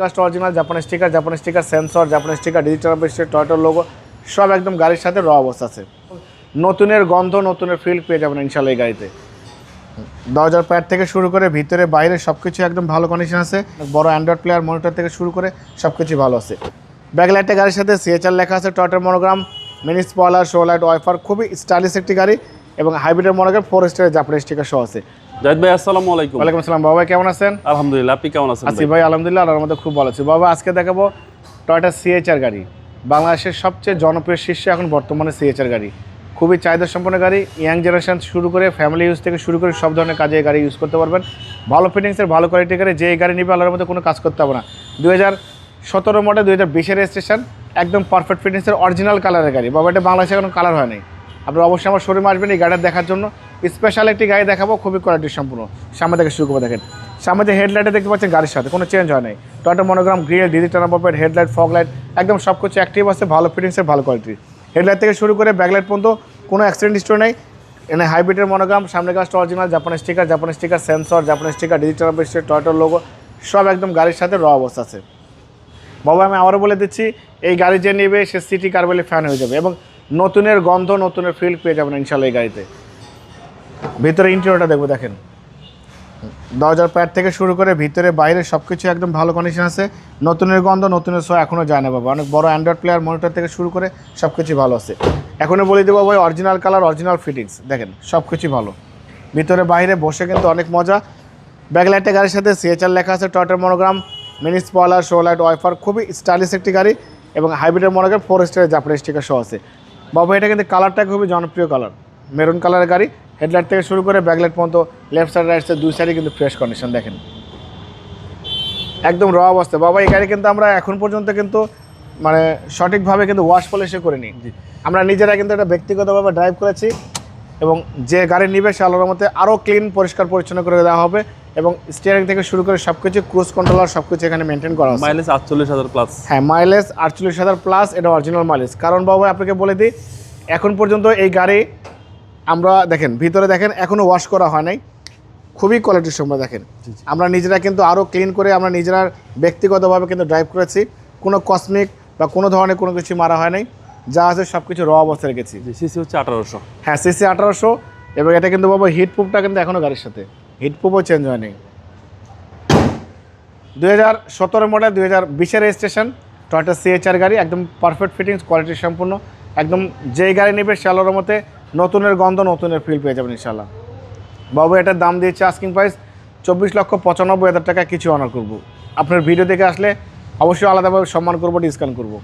Caste original Japan sticker Japan sticker sensor Japan sticker digital টয়টার logo সব একদম গাড়ির সাথে র অবস্থা আছে। নতুনের গন্ধ, নতুনের ফিল পেয়ে যাবেন ইনশাল্লাহ এই গাড়িতে। দরজার প্যাড থেকে শুরু করে ভিতরে, বাইরে সব কিছু একদম ভালো কন্ডিশন আছে। বড় অ্যান্ড্রয়েড প্লেয়ার মনিটর থেকে শুরু করে সব কিছু ভালো আছে। ব্যাকলাইটের গাড়ির সাথে সিএচআর লেখা আছে টয়টার monogram mini spoiler show light wiper খুবই স্টাইলিশ একটি গাড়ি। এবং হাইব্রিডের মনোগ্রাম ফোর স্টারের জাপানি স্টিকার সহ আছে। জাহিদ ভাই আসসালামু আলাইকুম। ওয়ালাইকুম আসসালাম বাবা কেমন আছেন? আলহামদুলিল্লাহ আপনি কেমন আছেন আছি ভাই? আলহামদুলিল্লাহ আল্লাহর মধ্যে খুব ভালো আছি। বাবা আজকে দেখাবো টয়টা সিএচআর গাড়ি। বাংলাদেশের সবচেয়ে জনপ্রিয় শীর্ষে এখন বর্তমানে সিএচআর গাড়ি। খুবই চাহিদা সম্পন্ন গাড়ি ইয়াং জেনারেশন শুরু করে ফ্যামিলি ইউজ থেকে শুরু করে সব ধরনের কাজে এই গাড়ি ইউজ করতে পারবেন। ভালো ফিটিংসের ভালো কোয়ালিটি গাড়ি যে এই গাড়ি নিবে আল্লাহর মধ্যে কোনো কাজ করতে হবে না। দুই হাজার সতেরো মডেল দুই হাজার বিশের রেজিস্ট্রেশন একদম পারফেক্ট ফিটিংসের অরিজিনাল কালারের গাড়ি। বাবা এটা বাংলাদেশে কোনো কালার হয় নাই। আপনারা অবশ্যই আমার শোরুমে আসবেন এই গাড়িটা দেখার জন্য। স্পেশাল একটি গাড়ি দেখাবো, খুবই কোয়ালিটি সম্পূর্ণ। সামনে থেকে শুরু করে দেখেন। সামনে যে হেডলাইটে দেখতে পাচ্ছেন গাড়ির সাথে, কোনো চেঞ্জ হয় নাই। Toyota monogram grill digital number headlight fog light একদম সব কিছু অ্যাক্টিভ আছে, ভালো ফিটিংসের ভালো কোয়ালিটি হেডলাইট থেকে শুরু করে ব্যাকলাইট পর্যন্ত কোনো অ্যাক্সিডেন্ট হিস্টোরি নেই। এনে হাইব্রিডের মনোগ্রাম সামনে গাছটা original Japan sticker Japan sticker sensor Japan sticker digital number টয়টার logo সব একদম গাড়ির সাথে র অবস্থা আছে। বাবা, আমি আবারও বলে দিচ্ছি, এই গাড়ি যে নেবে, সে সিটি কারবেলে ফ্যান হয়ে যাবে। এবং নতুনের গন্ধ, নতুনের ফিল পেয়ে যাবেন ইনশাল্লাহ এই গাড়িতে। ভিতরে ইন্টেরিয়রটা দেখব, দেখেন। দরজার প্যাড থেকে শুরু করে ভিতরে, বাইরে সব কিছু একদম ভালো কন্ডিশন আছে। নতুনের গন্ধ, নতুনের শো এখনও যায় না বাবা। অনেক বড় অ্যান্ড্রয়েড প্লেয়ার মনিটর থেকে শুরু করে সব কিছু ভালো আছে। এখনও বলে দেবো ভাই অরিজিনাল কালার অরিজিনাল ফিটিংস দেখেন সব কিছু ভালো। ভিতরে, বাইরে বসে কিন্তু অনেক মজা। ব্যাকলাইটের গাড়ির সাথে সিএচআর লেখা আছে টয়টার monogram mini spoiler show light wiper খুবই স্টাইলিশ একটি গাড়ি এবং হাইব্রিডের মনোগ্রাম ফোর স্টারের জাপানি স্টিকার শো আছে। বাবা এটা কিন্তু কালারটা খুবই জনপ্রিয় কালার। মেরুন কালারের গাড়ি হেডলাইট থেকে শুরু করে ব্যাকলাইট পর্যন্ত লেফট সাইড রাইট সাইড দুই সাইডে কিন্তু ফ্রেশ কন্ডিশন দেখেন। একদম র অবস্থা। বাবা এই গাড়ি কিন্তু আমরা এখন পর্যন্ত কিন্তু মানে সঠিকভাবে কিন্তু ওয়াশ পলিশে করে নিই আমরা নিজেরা কিন্তু এটা ব্যক্তিগতভাবে ড্রাইভ করেছি এবং যে গাড়ি নিবে সে আলোর মধ্যে আরও ক্লিন পরিষ্কার পরিচ্ছন্ন করে দেওয়া হবে। এবং স্টিয়ারিং থেকে শুরু করে সব কিছু ক্রুজ কন্ট্রোলার সব কিছু এখানে মেনটেন করা আছে। মাইলেজ আটচল্লিশ হাজার প্লাস হ্যাঁ মাইলেজ আটচল্লিশ হাজার প্লাস এটা অরিজিনাল মাইলেজ কারণ বাবু আপনাকে বলে দিই এখন পর্যন্ত এই গাড়ি আমরা দেখেন ভিতরে দেখেন এখনও ওয়াশ করা হয় নাই। খুবই কোয়ালিটির সময় দেখেন। আমরা নিজেরা কিন্তু আরও ক্লিন করে আমরা নিজেরা ব্যক্তিগতভাবে কিন্তু ড্রাইভ করেছি। কোনো কসমিক বা কোনো ধরনের কোনো কিছু মারা হয় নাই। যা আছে সব কিছু র অবস্থায় রেখেছি। সিসি হচ্ছে আঠারোশো। হ্যাঁ সিসি আঠারোশো এবং এটা কিন্তু বাবু হিট প্রুফটা কিন্তু এখনও গাড়ির সাথে। হিট প্রুফও চেঞ্জ হয়নি। দুই হাজার সতেরো মডেল, দুই হাজার বিশের রেজিস্ট্রেশন টয়টা সিএচআর গাড়ি, একদম পারফেক্ট ফিটিংস কোয়ালিটি সম্পূর্ণ। একদম যেই গাড়ি নেবে শ্যালোর মতে নতুনের গন্ধ, নতুনের ফিল পেয়ে যাবেন ইনশাল্লাহ বাবু, এটার দাম দিয়েছে আস্কিং প্রাইস চব্বিশ লক্ষ পঁচানব্বই হাজার টাকা, কিছু অনার করব। আপনার ভিডিও দেখে আসলে অবশ্যই আলাদাভাবে সম্মান করব ডিসকাউন্ট করব।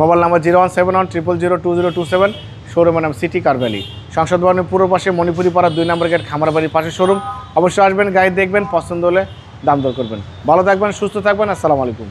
Mobile number zero one seven one triple zero two zero two seven শোরুমের নাম সিটি কারভ্যালি সংসদ ভবনের পূর্ব পাশে মণিপুরি পাড়ার দুই নম্বর গেট খামারবাড়ির পাশে শোরুম। অবশ্যই আসবেন, গাড়ি দেখবেন, পছন্দ হলে দাম দর করবেন। ভালো থাকবেন, সুস্থ থাকবেন, আসসালামু আলাইকুম।